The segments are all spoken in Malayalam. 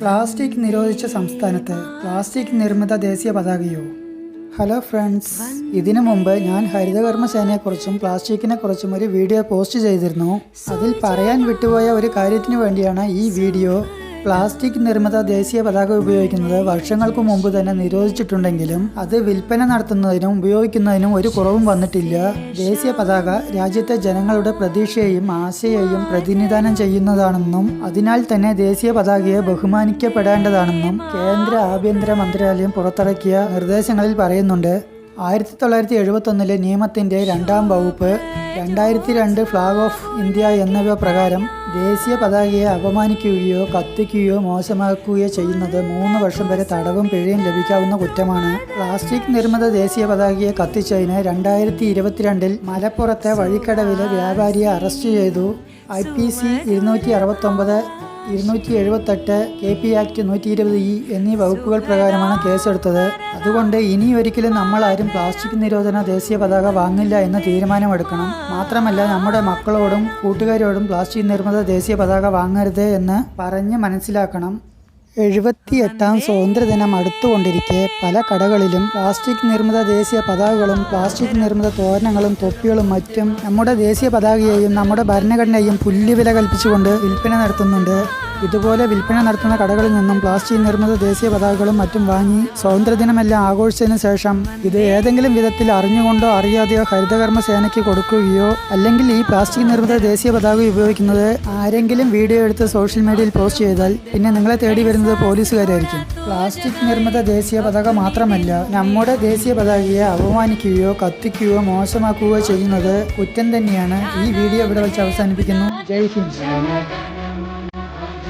പ്ലാസ്റ്റിക് നിരോധിച്ച സംസ്ഥാനത്ത് പ്ലാസ്റ്റിക് നിർമ്മിത ദേശീയ പതാകയോ? ഹലോ ഫ്രണ്ട്സ് ഇതിനു മുമ്പ് ഞാൻ ഹരിതകർമ്മസേനയെക്കുറിച്ചും പ്ലാസ്റ്റിക്കിനെ കുറിച്ചും ഒരു വീഡിയോ പോസ്റ്റ് ചെയ്തിരുന്നു. അതിൽ പറയാൻ വിട്ടുപോയ ഒരു കാര്യത്തിനു വേണ്ടിയാണ് ഈ വീഡിയോ. പ്ലാസ്റ്റിക് നിർമ്മിത ദേശീയ പതാക ഉപയോഗിക്കുന്നത് വർഷങ്ങൾക്ക് മുമ്പ് തന്നെ നിരോധിച്ചിട്ടുണ്ടെങ്കിലും അത് വിൽപ്പന നടത്തുന്നതിനും ഉപയോഗിക്കുന്നതിനും ഒരു കുറവും വന്നിട്ടില്ല. ദേശീയ പതാക രാജ്യത്തെ ജനങ്ങളുടെ പ്രതീക്ഷയെയും ആശയെയും പ്രതിനിധാനം ചെയ്യുന്നതാണെന്നും അതിനാൽ തന്നെ ദേശീയ പതാകയെ ബഹുമാനിക്കപ്പെടേണ്ടതാണെന്നും കേന്ദ്ര ആഭ്യന്തര മന്ത്രാലയം പുറത്തിറക്കിയ നിർദ്ദേശങ്ങളിൽ പറയുന്നുണ്ട്. ആയിരത്തി തൊള്ളായിരത്തി എഴുപത്തൊന്നിലെ നിയമത്തിന്റെ രണ്ടാം വകുപ്പ് രണ്ടായിരത്തി രണ്ട് ഫ്ലാഗ് ഓഫ് ഇന്ത്യ എന്നിവ പ്രകാരം ദേശീയ പതാകയെ അപമാനിക്കുകയോ കത്തിക്കുകയോ മോശമാക്കുകയോ ചെയ്യുന്നത് മൂന്ന് വർഷം വരെ തടവും പിഴയും ലഭിക്കാവുന്ന കുറ്റമാണ്. പ്ലാസ്റ്റിക് നിർമ്മിത ദേശീയ പതാകയെ കത്തിച്ചതിന് രണ്ടായിരത്തി ഇരുപത്തിരണ്ടിൽ മലപ്പുറത്തെ വഴിക്കടവിലെ വ്യാപാരിയെ അറസ്റ്റ് ചെയ്തു. ഐ പി സി ഇരുന്നൂറ്റി അറുപത്തൊമ്പത് ഇരുന്നൂറ്റി എഴുപത്തെട്ട് കെ പി ആക്ട് നൂറ്റി ഇരുപത് ഇ എന്നീ വകുപ്പുകൾ പ്രകാരമാണ് കേസെടുത്തത്. അതുകൊണ്ട് ഇനി ഒരിക്കലും ആരും പ്ലാസ്റ്റിക് നിരോധന ദേശീയ പതാക വാങ്ങില്ല എന്ന് തീരുമാനമെടുക്കണം. മാത്രമല്ല നമ്മുടെ മക്കളോടും കൂട്ടുകാരോടും പ്ലാസ്റ്റിക് നിർമ്മിത ദേശീയ പതാക വാങ്ങരുത് എന്ന് പറഞ്ഞ് മനസ്സിലാക്കണം. എഴുപത്തി എട്ടാം സ്വാതന്ത്ര്യദിനം അടുത്തുകൊണ്ടിരിക്കെ പല കടകളിലും പ്ലാസ്റ്റിക് നിർമ്മിത ദേശീയ പതാകകളും പ്ലാസ്റ്റിക് നിർമ്മിത തോരണങ്ങളും തൊപ്പികളും മറ്റും നമ്മുടെ ദേശീയ പതാകയെയും നമ്മുടെ ഭരണഘടനയെയും പുല്ലുവില കൽപ്പിച്ചുകൊണ്ട് വിൽപ്പന നടത്തുന്നുണ്ട്. ഇതുപോലെ വിൽപ്പന നടത്തുന്ന കടകളിൽ നിന്നും പ്ലാസ്റ്റിക് നിർമ്മിത ദേശീയ പതാകകളും മറ്റും വാങ്ങി സ്വാതന്ത്ര്യദിനമെല്ലാം ആഘോഷിച്ചതിനു ശേഷം ഇത് ഏതെങ്കിലും വിധത്തിൽ അറിഞ്ഞുകൊണ്ടോ അറിയാതെയോ ഹരിതകർമ്മ സേനയ്ക്ക് കൊടുക്കുകയോ അല്ലെങ്കിൽ ഈ പ്ലാസ്റ്റിക് നിർമ്മിത ദേശീയ പതാക ഉപയോഗിക്കുന്നത് ആരെങ്കിലും വീഡിയോ എടുത്ത് സോഷ്യൽ മീഡിയയിൽ പോസ്റ്റ് ചെയ്താൽ പിന്നെ നിങ്ങളെ തേടി വരുന്നത് പോലീസുകാരായിരിക്കും. പ്ലാസ്റ്റിക് നിർമ്മിത ദേശീയ പതാക മാത്രമല്ല നമ്മുടെ ദേശീയ പതാകയെ അപമാനിക്കുകയോ കത്തിക്കുകയോ മോശമാക്കുകയോ ചെയ്യുന്നത് കുറ്റം തന്നെയാണ്. ഈ വീഡിയോ ഇവിടെ വെച്ച് അവസാനിപ്പിക്കുന്നു. ജയ് ഹിന്ദ്.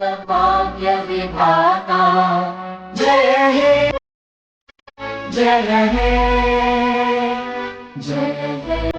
भाग्य विधाता जय हे जय हे जय हे।